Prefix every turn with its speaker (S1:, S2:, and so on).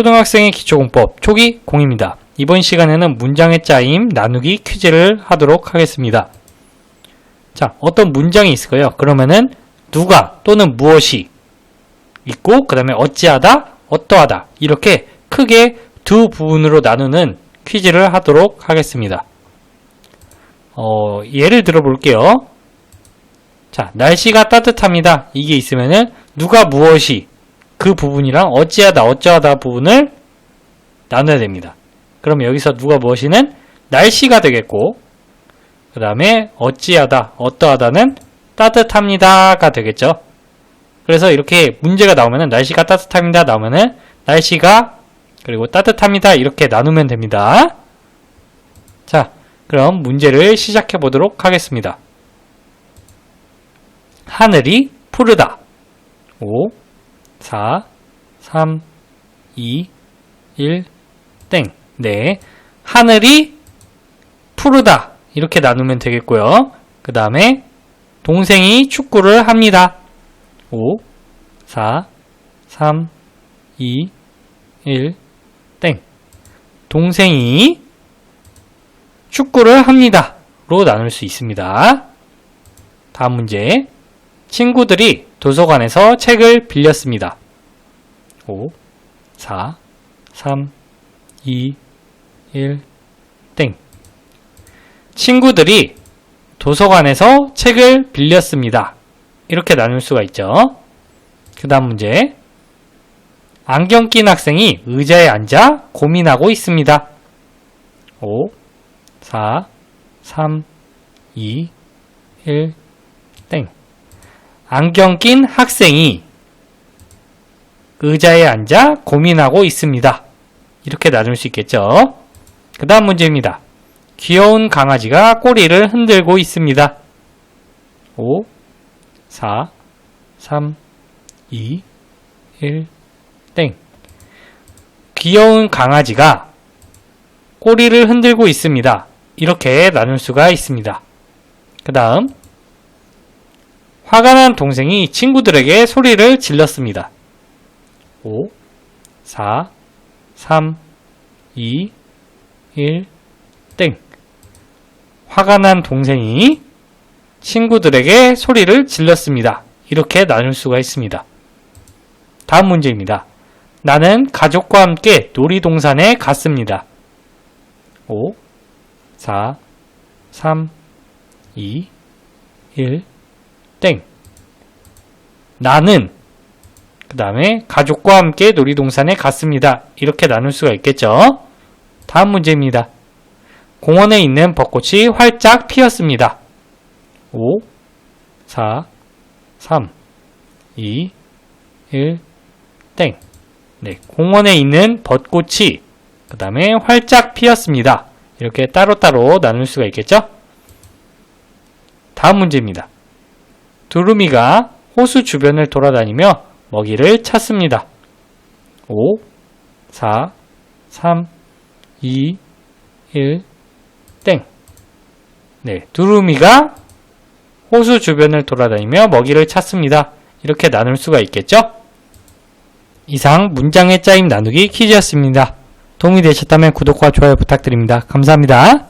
S1: 초등학생의 기초공법 초기 공입니다. 이번 시간에는 문장의 짜임 나누기 퀴즈를 하도록 하겠습니다. 자, 어떤 문장이 있을까요? 그러면은 누가 또는 무엇이 있고 그 다음에 어찌하다, 어떠하다 이렇게 크게 두 부분으로 나누는 퀴즈를 하도록 하겠습니다. 어, 예를 들어 볼게요. 자, 날씨가 따뜻합니다. 이게 있으면은 누가 무엇이 그 부분이랑 어찌하다, 어쩌하다 부분을 나눠야 됩니다. 그러면 여기서 누가 무엇이는 날씨가 되겠고, 그 다음에 어찌하다, 어떠하다는 따뜻합니다가 되겠죠. 그래서 이렇게 문제가 나오면은 날씨가 따뜻합니다 나오면은 날씨가 그리고 따뜻합니다 이렇게 나누면 됩니다. 자, 그럼 문제를 시작해 보도록 하겠습니다. 하늘이 푸르다. 5, 4, 3, 2, 1, 땡. 네. 하늘이 푸르다. 이렇게 나누면 되겠고요. 그 다음에 동생이 축구를 합니다. 5, 4, 3, 2, 1, 땡. 동생이 축구를 합니다. 로 나눌 수 있습니다. 다음 문제. 친구들이 도서관에서 책을 빌렸습니다. 5, 4, 3, 2, 1, 땡. 친구들이 도서관에서 책을 빌렸습니다. 이렇게 나눌 수가 있죠. 그 다음 문제. 안경 낀 학생이 의자에 앉아 고민하고 있습니다. 5, 4, 3, 2, 1, 땡. 안경 낀 학생이 의자에 앉아 고민하고 있습니다. 이렇게 나눌 수 있겠죠. 그 다음 문제입니다. 귀여운 강아지가 꼬리를 흔들고 있습니다. 5, 4, 3, 2, 1, 땡. 귀여운 강아지가 꼬리를 흔들고 있습니다. 이렇게 나눌 수가 있습니다. 그 다음, 화가 난 동생이 친구들에게 소리를 질렀습니다. 5, 4, 3, 2, 1, 땡. 화가 난 동생이 친구들에게 소리를 질렀습니다. 이렇게 나눌 수가 있습니다. 다음 문제입니다. 나는 가족과 함께 놀이동산에 갔습니다. 5, 4, 3, 2, 1, 땡. 나는 그 다음에 가족과 함께 놀이동산에 갔습니다. 이렇게 나눌 수가 있겠죠. 다음 문제입니다. 공원에 있는 벚꽃이 활짝 피었습니다. 5, 4, 3, 2, 1, 땡. 네, 공원에 있는 벚꽃이 그 다음에 활짝 피었습니다. 이렇게 따로따로 나눌 수가 있겠죠? 다음 문제입니다. 두루미가 호수 주변을 돌아다니며 먹이를 찾습니다. 5, 4, 3, 2, 1, 땡. 네, 두루미가 호수 주변을 돌아다니며 먹이를 찾습니다. 이렇게 나눌 수가 있겠죠? 이상 문장의 짜임 나누기 퀴즈였습니다. 도움이 되셨다면 구독과 좋아요 부탁드립니다. 감사합니다.